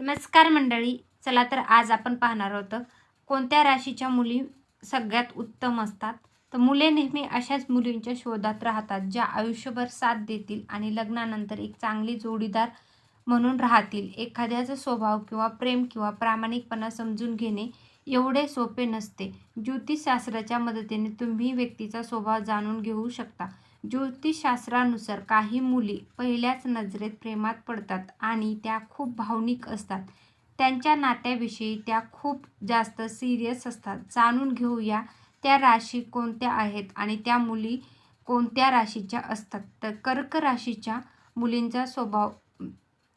नमस्कार मंडळी चला तर आज आपण पाहणार आहोत कोणत्या राशीच्या मुली सगळ्यात उत्तम असतात? तर मुले नेहमी अशाच मुलींच्या शोधात राहतात ज्या आयुष्यभर साथ देतील आणि लग्नानंतर एक चांगली जोडीदार म्हणून राहतील. एखाद्याचा स्वभाव किंवा प्रेम किंवा प्रामाणिकपणा समजून घेणे एवढे सोपे नसते. ज्योतिषशास्त्राच्या मदतीने तुम्ही व्यक्तीचा स्वभाव जाणून घेऊ शकता. ज्योतिषशास्त्रानुसार काही मुली पहिल्याच नजरेत प्रेमात पडतात आणि त्या खूप भावनिक असतात. त्यांच्या नात्याविषयी त्या खूप जास्त सिरियस असतात. जाणून घेऊया त्या राशी कोणत्या आहेत आणि त्या मुली कोणत्या राशीच्या असतात. तर कर्क राशीच्या मुलींचा स्वभाव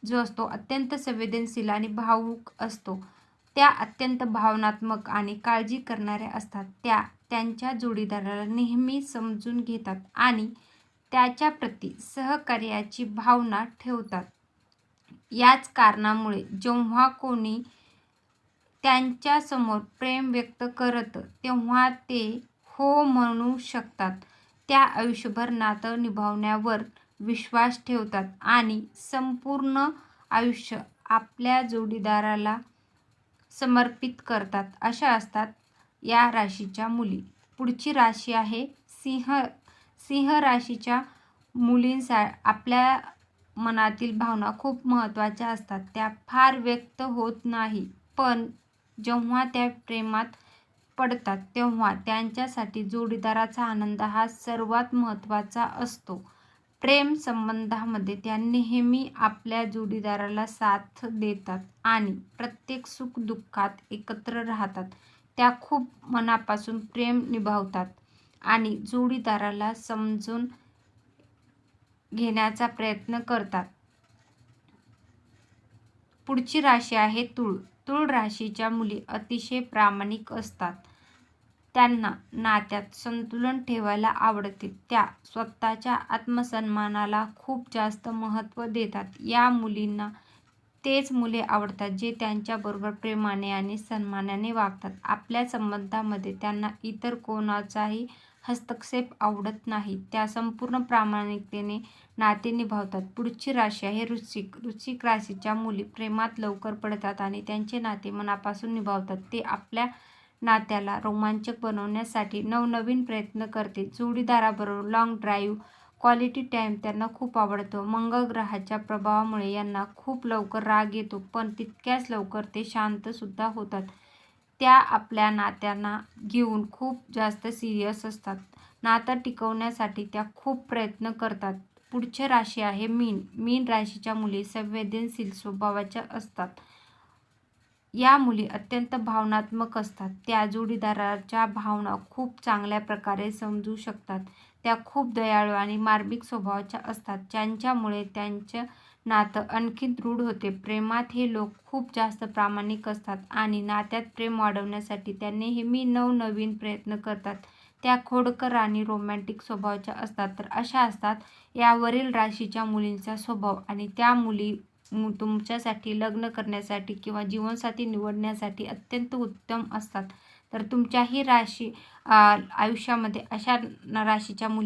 जो असतो अत्यंत संवेदनशील आणि भावूक असतो. त्या अत्यंत भावनात्मक आणि काळजी करणाऱ्या असतात. त्या त्यांच्या जोडीदाराला नेहमी समजून घेतात आणि त्याच्याप्रती सहकार्याची भावना ठेवतात. याच कारणामुळे जेव्हा कोणी त्यांच्यासमोर प्रेम व्यक्त करत तेव्हा ते हो म्हणू शकतात. त्या आयुष्यभर नातं निभावण्यावर विश्वास ठेवतात आणि संपूर्ण आयुष्य आपल्या जोडीदाराला समर्पित करतात अशा असतात या राशीच्या मुली. पुढची राशी आहे सिंह सिंह राशीच्या मुलींसा आपल्या मनातील भावना खूप महत्त्वाच्या असतात. त्या फार व्यक्त होत नाही. पण जेव्हा त्या प्रेमात पडतात तेव्हा त्यांच्यासाठी जोडीदाराचा आनंद हा सर्वात महत्त्वाचा असतो. प्रेम संबंधामध्ये त्या नेहमी आपल्या जोडीदाराला साथ देतात आणि प्रत्येक सुखदुःखात एकत्र राहतात. त्या खूप मनापासून प्रेम निभावतात आणि जोडीदाराला समजून घेण्याचा प्रयत्न करतात. पुढची राशी आहे तुळ. तुळ राशीच्या मुली अतिशय प्रामाणिक असतात. त्यांना नात्यात संतुलन ठेवायला आवडते. त्या स्वतःच्या आत्मसन्मानाला खूप जास्त महत्त्व देतात. या मुलींना तेच मुले आवडतात जे त्यांच्याबरोबर प्रेमाने आणि सन्मानाने वागतात. आपल्या संबंधामध्ये त्यांना इतर कोणाचाही हस्तक्षेप आवडत नाही. त्या संपूर्ण प्रामाणिकतेने नाते निभावतात. पुढची राशी आहे रुचिक रुचिक राशीच्या मुली प्रेमात लवकर पडतात आणि त्यांचे नाते मनापासून निभावतात. ते आपल्या नात्याला रोमांचक बनवण्यासाठी नवनवीन प्रयत्न करते. जोडीदाराबरोबर लाँग ड्राईव्ह क्वालिटी टाईम त्यांना खूप आवडतो. मंगळग्रहाच्या प्रभावामुळे यांना खूप लवकर राग येतो पण तितक्याच लवकर ते शांतसुद्धा होतात. त्या आपल्या नात्यांना घेऊन खूप जास्त सिरियस असतात. नातं टिकवण्यासाठी त्या खूप प्रयत्न करतात. पुढची राशी आहे मीन. मीन राशीच्या मुली संवेदनशील स्वभावाच्या असतात. या मुली अत्यंत भावनात्मक असतात. त्या जोडीदाराच्या भावना खूप चांगल्या प्रकारे समजू शकतात. त्या खूप दयाळू आणि मार्मिक स्वभावाच्या असतात. ज्यांच्यामुळे त्यांचं नातं आणखी दृढ होते. प्रेमात हे लोक खूप जास्त प्रामाणिक असतात आणि नात्यात प्रेम वाढवण्यासाठी त्या नेहमी नवनवीन प्रयत्न करतात. त्या खोडकर आणि रोमॅन्टिक स्वभावाच्या असतात. तर अशा असतात यावरील राशीच्या मुलींचा स्वभाव आणि त्या मुली तुमच्यासाठी लग्न करण्यासाठी किंवा जीवनसाथी निवडण्यासाठी अत्यंत उत्तम असतात. तर तुमच्याही राशी आयुष्यामध्ये अशा राशीच्या मुली